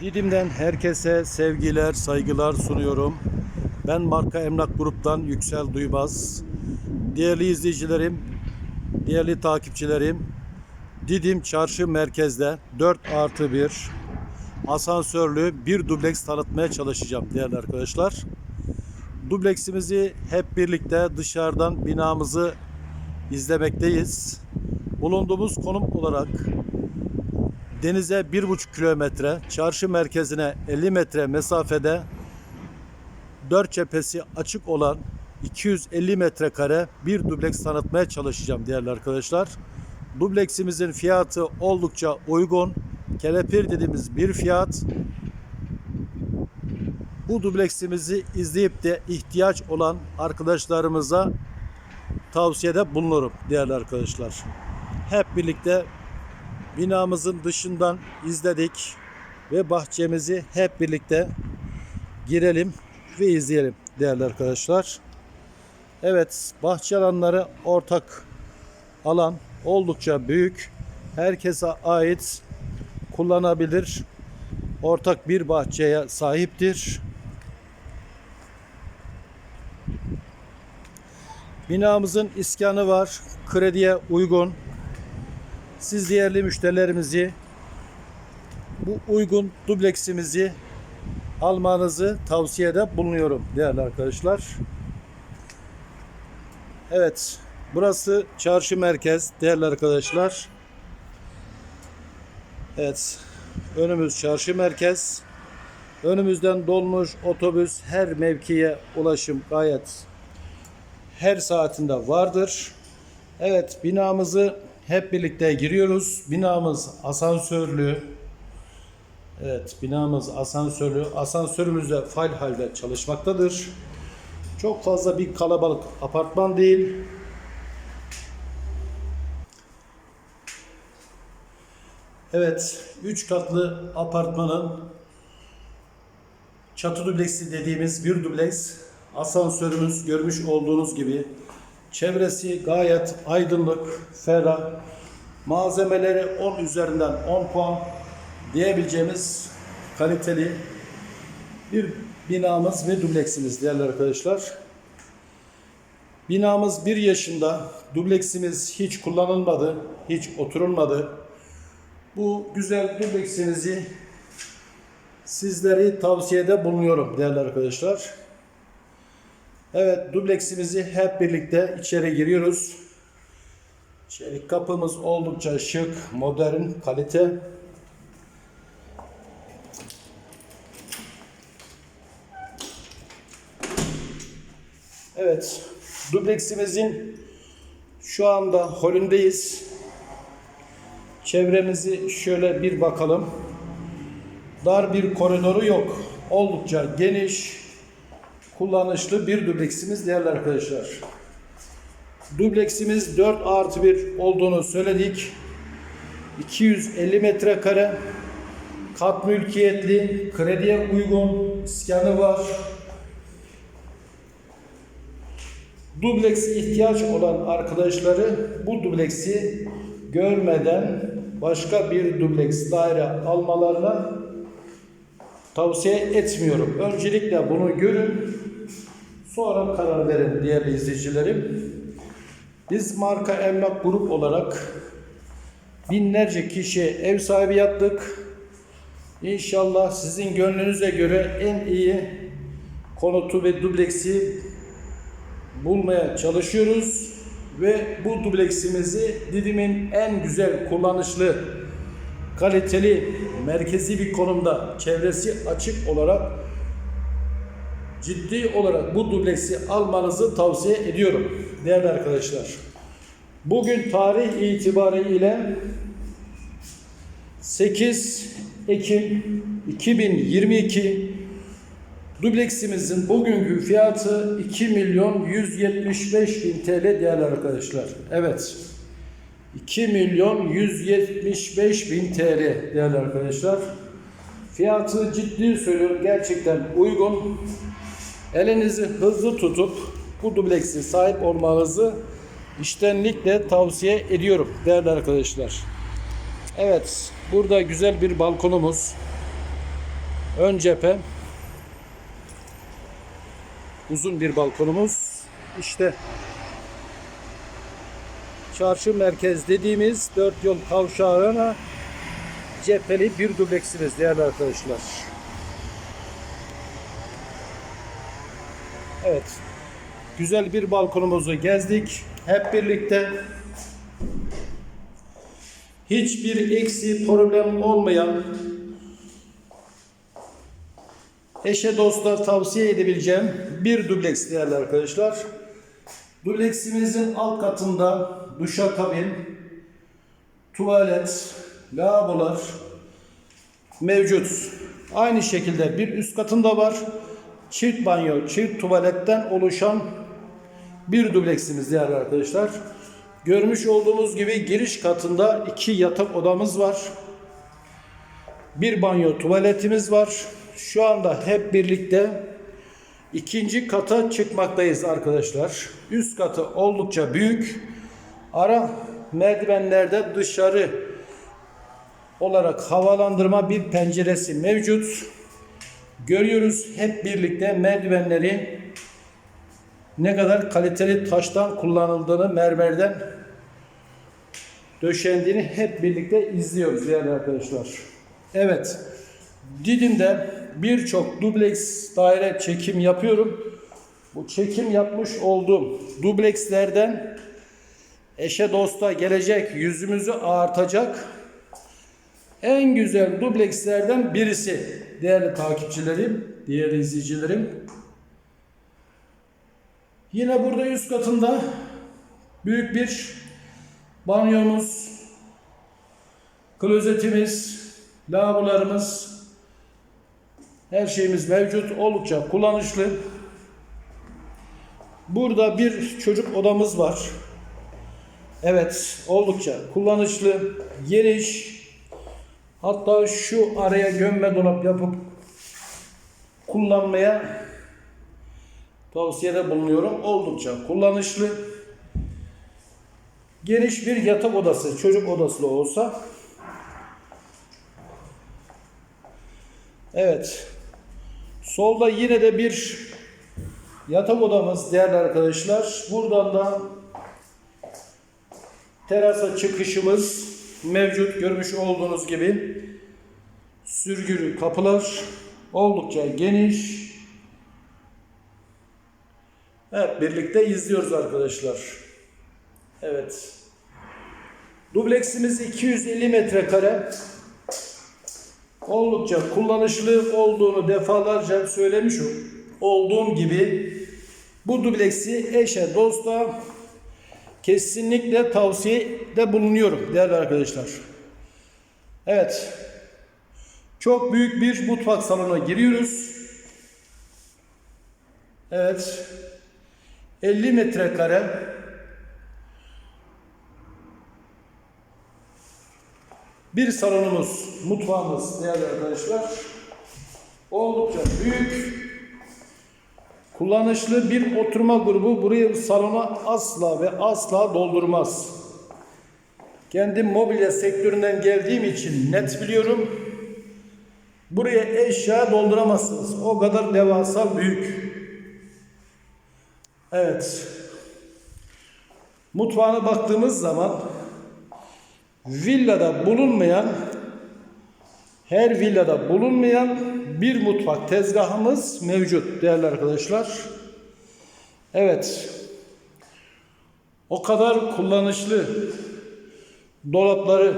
Didim'den herkese sevgiler, saygılar sunuyorum. Ben Marka Emlak Grup'tan Yüksel Duymaz. Değerli izleyicilerim, değerli takipçilerim, Didim Çarşı Merkez'de 4 artı 1 asansörlü bir dubleks tanıtmaya çalışacağım değerli arkadaşlar. Dubleksimizi hep birlikte dışarıdan binamızı izlemekteyiz. Bulunduğumuz konum olarak denize 1,5 kilometre, çarşı merkezine 50 metre mesafede dört cephesi açık olan 250 metrekare bir dubleks tanıtmaya çalışacağım değerli arkadaşlar. Dubleksimizin fiyatı oldukça uygun. Kelepir dediğimiz bir fiyat. Bu dubleksimizi izleyip de ihtiyaç olan arkadaşlarımıza tavsiyede bulunurum değerli arkadaşlar. Hep birlikte binamızın dışından izledik ve bahçemizi hep birlikte girelim ve izleyelim değerli arkadaşlar. Evet, bahçe alanları ortak alan oldukça büyük. Herkese ait kullanabilir ortak bir bahçeye sahiptir. Binamızın iskanı var. Krediye uygun. Siz değerli müşterilerimizi bu uygun dubleksimizi almanızı tavsiyede bulunuyorum değerli arkadaşlar. Evet, burası çarşı merkez değerli arkadaşlar. Evet, önümüz çarşı merkez. Önümüzden dolmuş otobüs her mevkiye ulaşım gayet her saatinde vardır. Evet, binamızı hep birlikte giriyoruz. Binamız asansörlü. Evet, binamız asansörlü. Asansörümüz de fail halde çalışmaktadır. Çok fazla bir kalabalık apartman değil. Evet, 3 katlı apartmanın çatı dubleksi dediğimiz bir dubleks. Asansörümüz görmüş olduğunuz gibi çevresi gayet aydınlık, ferah. Malzemeleri 10 üzerinden 10 puan diyebileceğimiz kaliteli bir binamız ve dubleksimiz değerli arkadaşlar. Binamız bir yaşında. Dubleksimiz hiç kullanılmadı, hiç oturulmadı. Bu güzel dubleksimizi sizleri tavsiyede bulunuyorum değerli arkadaşlar. Evet dubleksimizi hep birlikte içeri giriyoruz. İçeri kapımız oldukça şık, modern, kalite. Evet, dubleksimizin şu anda holündeyiz. Çevremizi şöyle bir bakalım. Dar bir koridoru yok. Oldukça geniş, kullanışlı bir dubleksimiz değerli arkadaşlar. Dubleksimiz 4 artı 1 olduğunu söyledik. 250 metrekare kat mülkiyetli, krediye uygun, iskanı var. Dubleks ihtiyaç olan arkadaşları bu dubleksi görmeden başka bir dubleks daire almalarına tavsiye etmiyorum. Öncelikle bunu görün, sonra karar verin değerli izleyicilerim. Biz marka emlak grup olarak binlerce kişiye ev sahibi yaptık. İnşallah sizin gönlünüze göre en iyi konutu ve dubleksi bulmaya çalışıyoruz ve bu dubleksimizi Didim'in en güzel kullanışlı kaliteli merkezi bir konumda çevresi açık olarak ciddi olarak bu dubleksi almanızı tavsiye ediyorum değerli arkadaşlar. Bugün tarih itibariyle 8 Ekim 2022 Dubleksimizin bugünkü fiyatı 2 milyon 175 bin TL değerli arkadaşlar. Evet. 2 milyon 175 bin TL değerli arkadaşlar. Fiyatı ciddi söylüyorum gerçekten uygun. Elinizi hızlı tutup bu dubleksi sahip olmanızı iştenlikle tavsiye ediyorum değerli arkadaşlar. Evet burada güzel bir balkonumuz. Ön cephe. Uzun bir balkonumuz. İşte çarşı merkez dediğimiz dört yol kavşağına cepheli bir dubleksimiz değerli arkadaşlar. Evet. Güzel bir balkonumuzu gezdik. Hep birlikte hiçbir eksi problem olmayan eşe dosta tavsiye edebileceğim bir dubleks değerli arkadaşlar. Dubleksimizin alt katında duşakabin, tuvalet, lavabolar mevcut. Aynı şekilde bir üst katında var. Çift banyo, çift tuvaletten oluşan bir dubleksimiz değerli arkadaşlar. Görmüş olduğumuz gibi giriş katında iki yatak odamız var. Bir banyo tuvaletimiz var. Şu anda hep birlikte ikinci kata çıkmaktayız arkadaşlar. Üst katı oldukça büyük. Ara merdivenlerde dışarı olarak havalandırma bir penceresi mevcut. Görüyoruz hep birlikte merdivenleri ne kadar kaliteli taştan kullanıldığını, mermerden döşendiğini hep birlikte izliyoruz değerli arkadaşlar. Evet, Didim'de birçok dubleks daire çekim yapıyorum. Bu çekim yapmış olduğum dublekslerden eşe dosta gelecek, yüzümüzü ağartacak en güzel dublekslerden birisi değerli takipçilerim, değerli izleyicilerim. Yine burada üst katında büyük bir banyomuz, klozetimiz, lavabolarımız, her şeyimiz mevcut. Oldukça kullanışlı. Burada bir çocuk odamız var. Evet, oldukça kullanışlı, geniş. Hatta şu araya gömme dolap yapıp kullanmaya tavsiyede bulunuyorum. Oldukça kullanışlı. Geniş bir yatak odası, çocuk odası da olsa. Evet. Solda yine de bir yatak odamız değerli arkadaşlar. Buradan da terasa çıkışımız mevcut görmüş olduğunuz gibi. Sürgülü kapılar oldukça geniş. Evet birlikte izliyoruz arkadaşlar. Evet. Dubleksimiz 250 metrekare. Oldukça kullanışlı olduğunu defalarca söylemiş olduğum gibi bu dubleksi eşe dosta kesinlikle tavsiyede bulunuyorum değerli arkadaşlar. Evet. Çok büyük bir mutfak salonuna giriyoruz. Evet. 50 metrekare bir salonumuz, mutfağımız değerli arkadaşlar. Oldukça büyük, kullanışlı bir oturma grubu burayı salona asla ve asla doldurmaz. Kendim mobilya sektöründen geldiğim için net biliyorum. Buraya eşya dolduramazsınız. O kadar devasa büyük. Evet. Mutfağına baktığımız zaman villada bulunmayan her villada bulunmayan bir mutfak tezgahımız mevcut değerli arkadaşlar. Evet. O kadar kullanışlı dolapları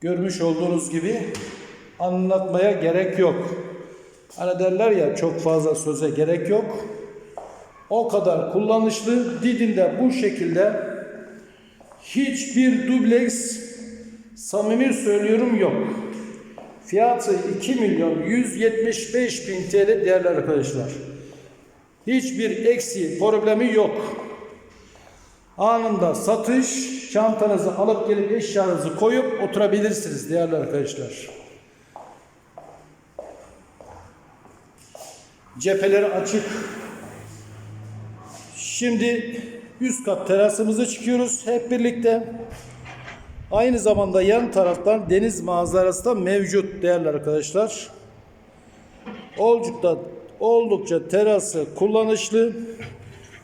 görmüş olduğunuz gibi anlatmaya gerek yok. Hani derler ya çok fazla söze gerek yok. O kadar kullanışlı. Didim'de bu şekilde hiçbir dubleks samimi söylüyorum yok. Fiyatı 2 milyon 175 bin TL değerli arkadaşlar. Hiçbir eksi problemi yok. Anında satış, çantanızı alıp gelip eşyanızı koyup oturabilirsiniz değerli arkadaşlar. Cepheleri açık. Şimdi üst kat terasımıza çıkıyoruz hep birlikte. Aynı zamanda yan taraftan deniz manzarası da mevcut değerli arkadaşlar. Olcuk'ta oldukça terası kullanışlı.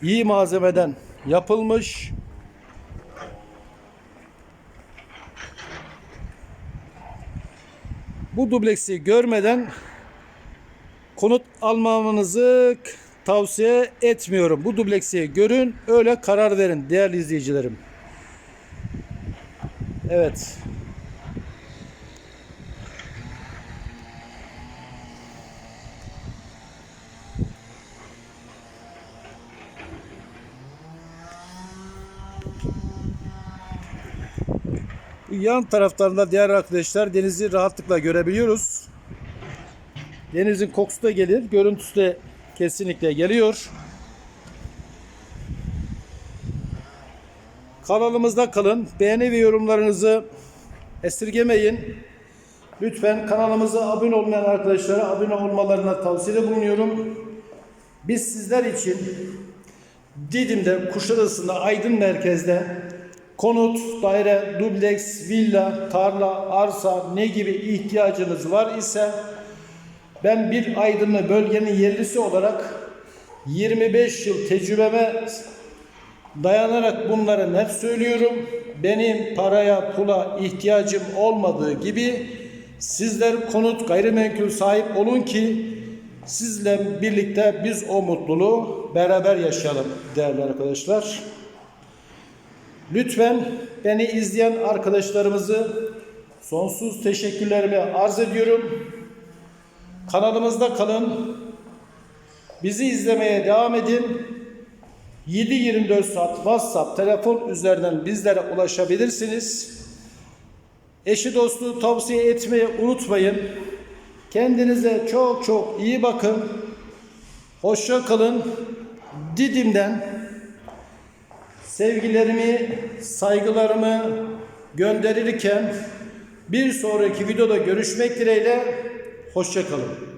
iyi malzemeden yapılmış. Bu dubleksi görmeden konut almamanızı tavsiye etmiyorum. Bu dubleksi görün, öyle karar verin değerli izleyicilerim. Evet. Yan taraflarında diğer arkadaşlar denizi rahatlıkla görebiliyoruz. Denizin kokusu da gelir, görüntüsü de kesinlikle geliyor. Kanalımızda kalın. Beğeni ve yorumlarınızı esirgemeyin. Lütfen kanalımıza abone olmayan arkadaşlara abone olmalarına tavsiyede bulunuyorum. Biz sizler için Didim'de, Kuşadası'nda, Aydın merkezde konut, daire, dubleks, villa, tarla, arsa ne gibi ihtiyacınız var ise ben bir Aydınlı bölgenin yerlisi olarak 25 yıl tecrübeme dayanarak bunları net söylüyorum. Benim paraya, pula ihtiyacım olmadığı gibi sizler konut, gayrimenkul sahip olun ki sizle birlikte biz o mutluluğu beraber yaşayalım değerli arkadaşlar. Lütfen beni izleyen arkadaşlarımızı sonsuz teşekkürlerimi arz ediyorum. Kanalımızda kalın. Bizi izlemeye devam edin. 7-24 saat WhatsApp telefon üzerinden bizlere ulaşabilirsiniz. Eşi dostu tavsiye etmeyi unutmayın. Kendinize çok çok iyi bakın. Hoşça kalın. Didim'den sevgilerimi, saygılarımı gönderirken bir sonraki videoda görüşmek dileğiyle hoşça kalın.